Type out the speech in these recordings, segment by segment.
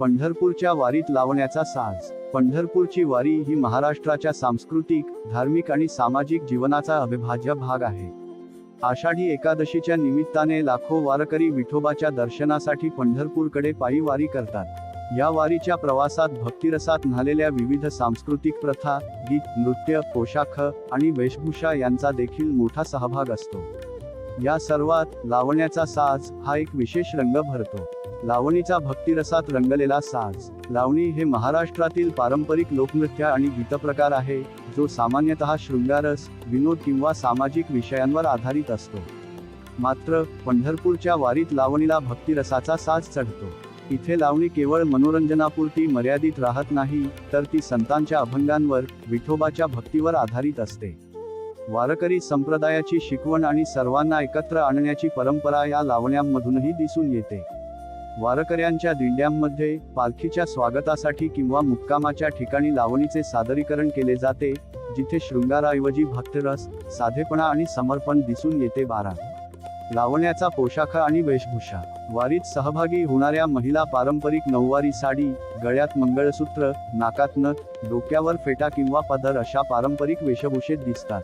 पंढरपूरच्या वारीत लावण्याचा साज. पंढरपूरची वारी ही महाराष्ट्राच्या सांस्कृतिक धार्मिक आणि सामाजिक जीवनाचा अविभाज्य भाग आहे. आषाढी एकादशीच्या निमित्ताने लाखो वारकरी विठोबाच्या दर्शनासाठी पंढरपूरकडे पायी वारी करतात. या वारीच्या प्रवासात भक्तिरसात न्हालेल्या विविध सांस्कृतिक प्रथा गीत नृत्य पोशाख आणि वेशभूषा यांचा देखील मोठा सहभाग असतो. या सर्वात लावण्याचा साज हा एक विशेष रंग भरतो. लावणीचा भक्तिरसात रंगलेला साज. लावणी हे महाराष्ट्रातील पारंपरिक लोकनृत्य आणि गीतप्रकार आहे जो सामान्यतः शृंगारस विनोद किंवा सामाजिक विषयांवर आधारित असतो. मात्र पंढरपूरच्या वारीत लावणीला भक्तिरसाचा साज चढतो. इथे लावणी केवळ मनोरंजनापुरती मर्यादित राहत नाही तर ती संतांच्या अभंगांवर विठोबाच्या भक्तीवर आधारित असते. वारकरी संप्रदायाची शिकवण आणि सर्वांना एकत्र आणण्याची परंपरा या लावण्यांमधूनही दिसून येते. वारकऱ्यांच्या दिंड्यांमध्ये पालखीच्या स्वागतासाठी किंवा मुक्कामाच्या ठिकाणी लावणीचे सादरीकरण केले जाते जिथे शृंगाराऐवजी भक्तरस साधेपणा आणि समर्पण दिसून येते बारा. लावण्याचा पोशाख आणि वेशभूषा. वारीत सहभागी होणाऱ्या महिला पारंपरिक नऊवारी साडी गळ्यात मंगळसूत्र नाकात नथ डोक्यावर फेटा किंवा पदर अशा पारंपरिक वेशभूषेत दिसतात.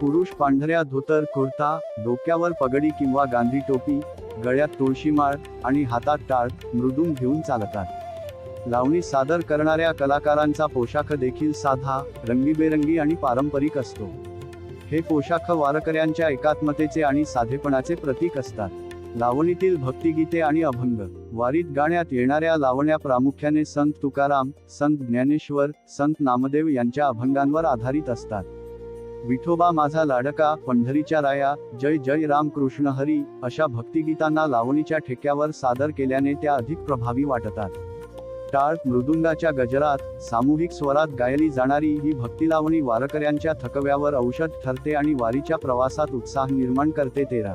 पुरुष पांढऱ्या धोतर कुर्ता डोक्यावर पगडी किंवा गांधी टोपी गळ्यात तुळशीमाळ आणि हातात टाळ मृदुंग घेऊन चालतात. लावणी सादर करणाऱ्या कलाकारांचा पोशाख देखील साधा रंगीबेरंगी आणि पारंपरिक असतो. हे पोशाख वारकऱ्यांच्या एकात्मतेचे आणि साधेपणाचे प्रतीक असतात. लावणीतील भक्तिगीते आणि अभंग वारीत गाण्यात येणाऱ्या लावण्या प्रामुख्याने संत तुकाराम संत ज्ञानेश्वर संत नामदेव यांच्या अभंगांवर आधारित असतात. विठोबा माझा लाडका पंढरीच्या राया जय जय राम कृष्ण हरी अशा भक्तिगीतांना लावणीच्या ठेक्यावर सादर केल्याने त्या अधिक प्रभावी वाटतात. टाळ मृदुंगाच्या गजरात सामूहिक स्वरात गायली जाणारी ही भक्तीलावणी वारकऱ्यांच्या थकव्यावर औषध ठरते आणि वारीच्या प्रवासात उत्साह निर्माण करते तेरा.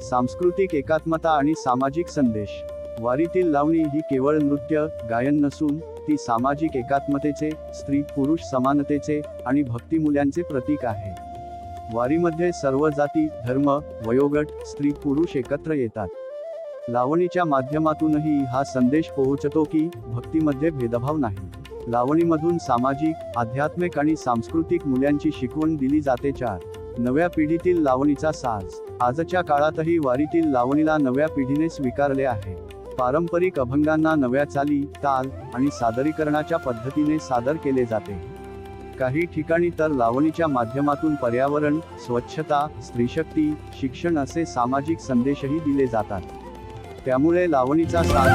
सांस्कृतिक एकात्मता आणि सामाजिक संदेश. वारीतील लावणी ही केवळ नृत्य गायन नसून ती सामाजिक एकात्मतेचे स्त्री पुरुष समानतेचे आणि भक्तिमूल्यांचे प्रतीक आहे. वारीमध्ये सर्व जाती धर्म वयोगट स्त्री पुरुष एकत्र येतात. लावणीच्या माध्यमातूनही हा संदेश पोहोचतो की भक्तीमध्ये भेदभाव नाही. लावणीमधून सामाजिक आध्यात्मिक आणि सांस्कृतिक मूल्यांची शिकवण दिली जाते. चार. नव्या पिढीतील लावणीचा साज. आजच्या काळातही वारीतील लावणीला नव्या पिढीने स्वीकारले आहे. पारंपरिक अभंगांना नव्या चाली ताल आणि सादरीकरणाच्या पद्धतीने सादर केले जाते. काही ठिकाणी तर लावणीच्या माध्यमातून पर्यावरण स्वच्छता स्त्रीशक्ती शिक्षण असे सामाजिक संदेशही दिले जातात. त्यामुळे लावणीचा साथ